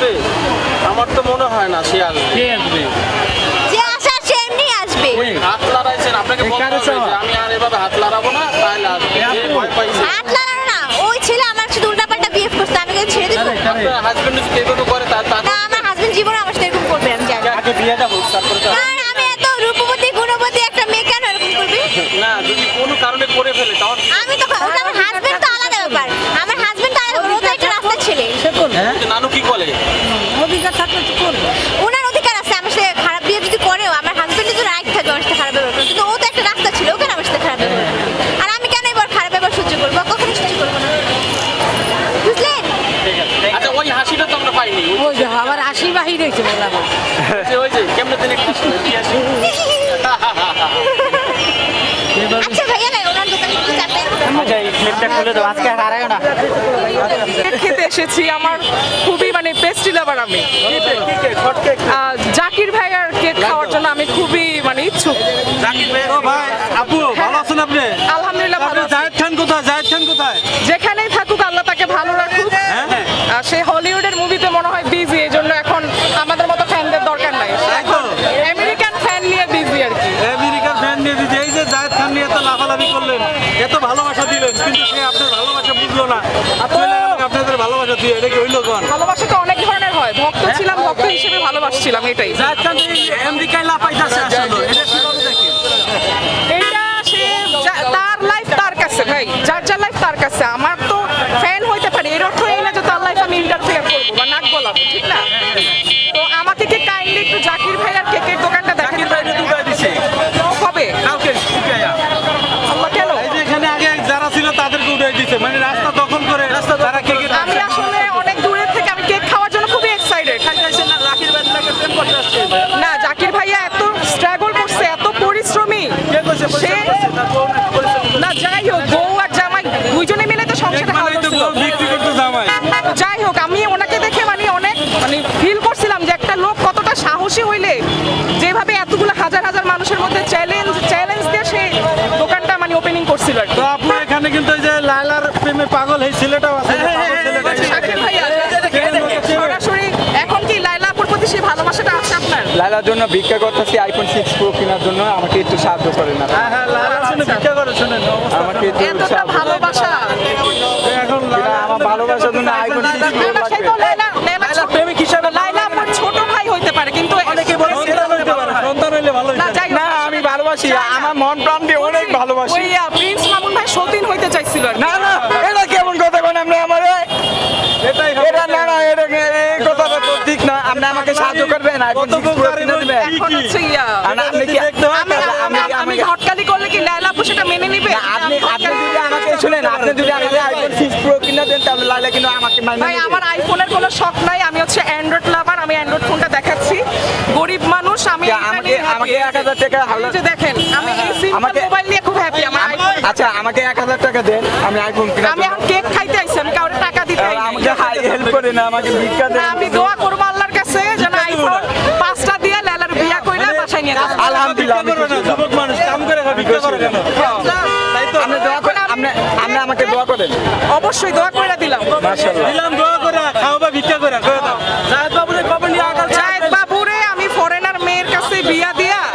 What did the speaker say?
আসবে? আমার তো মনে হয় না সে আসবে। কে আসবে? যে আসার সে এমনি আসবে। হাত লড়াইছেন আপনাকে বলতে হবে যে আমি আর এভাবে হাত লড়াবো না তাহলে আসবে। এই ভয় পাইছে। হাত লাগানো না ওই ছেলে আমার সাথে উল্টাপাল্টা বিহেভ করছে আমি ওকে ছেড়ে দিব। আরে, আরে। আপনার হাজবেন্ড যদি এভাবে করে তার তার না আমার হাজবেন্ড জীবনে আমার সাথে এরকম করবে আমি জানি। আগে বিয়েটা হোক তারপরে তো- আমি এত রূপবতী গুণবতী একটা মেয়ে কেন এরকম করবি? না যদি কোনো কারণে করে ফেলে তখন আমি তো ওটা আমার হাজবেন্ড তো আলাদা ব্যাপার আমার হাজবেন্ড তো আলাদা ও তো একটা রাস্তা ছেলে হ্যাঁ নানু কি বলে অধিকার থাকলে তো করবে। ওনার অধিকার আছে আমার সাথে খারাপ বিয়ে যদি করেও আমার হাজবেন্ডের তো রাইট থাকে আমার সাথে খারাপ ব্যবহার করার। কিন্তু ও তো একটা রাস্তা ছিল ওখানে আমার সাথে খারাপ ব্যবহার আর আমি কেন এবার খারাপ ব্যবহার সহ্য করব? কখনোই সহ্য করব না। বুঝলেন? আচ্ছা ওই হাসিটা তো আমরা পাইনি। ওই ওই যে আমার আশি বাহির হয়েছে বললাম ওই যে কেমনে দিন একটু কি হাসি। আচ্ছা ভাইয়া ওনার দোকানে একটু যাবেন আচ্ছা আজকে না। খেতে এসেছি আমার খুবই মানে পেস্ট্রি লাভার আমি। জাকির ভাইয়ার কেক খাওয়ার জন্য আমি খুবই মানে ইচ্ছুক। ও ভাই আপু ভালো আছেন আপনি? আলহামদুলিল্লাহ ভালো আপনি। জাহেদ খান কোথায়? জাহেদ খান কোথায়? যেখানেই থাকুক আল্লাহ তাকে ভালো রাখুক। হ্যাঁ হ্যাঁ। সে হলিউডের মুভিতে মনে হয় বিজি এই জন্য এখন আমাদের মতো ফ্যানদের দরকার নাই। আমেরিকান ফ্যান নিয়ে বিজি আর কি। আমেরিকার ফ্যান নিয়ে দিদি এই যে জাহেদ খান নিয়ে এত লাফালাফি করলেন এত ভালোবাসা দিলেন কিন্তু সে আপনার ভালোবাসা বুঝলো না। আর আপনাদের ভালোবাসা দিয়ে এটা কি হইল কোন? ভালোবাসা তো অনেক ধরনের হয়। ভক্ত ছিলাম ভক্ত হিসেবে ভালোবাসছিলাম এটাই। জাহেদ আমেরিকায় লাফাইতেছে আসলে। এটা কীভাবে দেখেন এটা সে তার লাইফ তার কাছে ভাই। যার যার লাইফ তার কাছে। আমার তো ফ্যান হইতে পারে। এর অর্থ এই না যে তার লাইফ আমি ইন্টারফেয়ার করব বা নাক গলাবো ঠিক না? তো আমাকে কি কাইন্ডলি একটু জাকির ভাই আর কেকের দোকানটা দেখাতে জাকির ভাই দুবাই দিছে। হবে কাউকে শিখাইয়া আল্লাহ কেন? এই যে এখানে আগে যারা ছিল তাদেরকে উঠে দিছে। মানে রাস্তা দখল করে রাস্তা তারা কে কে আমি আসলে অনেক দূরের থেকে আমি কেক খাওয়ার জন্য খুবই এক্সাইটেড না জাকির ভাই লাগে প্রেম করতে আসছে না জাকির ভাইয়া এত স্ট্রাগল করছে এত পরিশ্রমী কে কইছে সে পরিশ্রম করছে? তার বউ নাকি পরিশ্রম করছে? না যাই হোক বউ আর জামাই দুইজনে মিলে তো সংসারে এক মানেই তো বউ বিক্রি করতে জামাই তো যাই হোক আমি ওনাকে দেখে মানে অনেক মানে ফিল করছিলাম যে একটা লোক কতটা সাহসী হইলে যেভাবে এতগুলো হাজার হাজার মানুষের মধ্যে চ্যালেঞ্জ চ্যালেঞ্জ দিয়ে সে দোকানটা মানে ওপেনিং করছিল আর তো আপু এখানে কিন্তু এই যে লাইলার প্রেমে পাগল এই ছেলেটাও আছে সরাসরি এখন কি লাইলাপুর প্রতি সেই ভালোবাসাটা আছে আপনার? লালার জন্য ভিক্ষা করতেছি আইফোন সিক্স প্রো কেনার জন্য আমাকে একটু সাহায্য করেন না হ্যাঁ হ্যাঁ লাইলার জন্য ভিক্ষা করে শোনেন আমাকে একটু ভালোবাসা। প্রাণ দিয়ে অনেক ভালোবাসি। ওই প্রিন্স মামুন ভাই সতীন হইতে চাইছিল না না এটা কেমন কথা কোন আপনি আমার এটাই এটা না না এটা এই কথাটা তো ঠিক না। আপনি আমাকে সাহায্য করবেন আইফোন কি এখন কি? হচ্ছে ইয়া আপনি কি আমি আমি করলে কি লাইলা আপু সেটা মেনে নিবে? আপনি আপনি যদি আমাকে শুনেন আপনি যদি আমাকে আইফোন সিক্স প্রো কিনে দেন তাহলে লাইলা কিন্তু আমাকে মাইনে ভাই আমার আইফোনের কোনো শখ নাই। আমি হচ্ছে অ্যান্ড্রয়েড লাভার আমি অ্যান্ড্রয়েড ফোনটা দেখাচ্ছি। গরিব মানুষ আমি আমাকে আমাকে এক হাজার টাকা দেখেন আমি আমাকে- মোবাইল নিয়ে খুব হ্যাপি আমার আচ্ছা আমাকে এক হাজার টাকা দেন আমি আইফোন কিনে আমি এখন কেক খাইতে আইছি আমি কাউরে টাকা দিতে আইনি। আমাকে হেল্প করে না আমাকে ভিক্ষা দেন। আমি দোয়া করব আল্লাহর কাছে যেন আইফোন পাঁচটা দিয়ে লালার বিয়া কইরা বাসায় নিয়ে যাব আলহামদুলিল্লাহ আমি ভিক্ষা করে না, খুশি। যুবক মানুষ কাম করে ভিক্ষা করে কেন? আপনি দোয়া করেন আপনি আপনি আমাকে দোয়া করেন। অবশ্যই দোয়া করে দিলাম। মাশাআল্লাহ। দিলাম দোয়া করে, খাও বা ভিক্ষা করে, দিয়া দিয়া।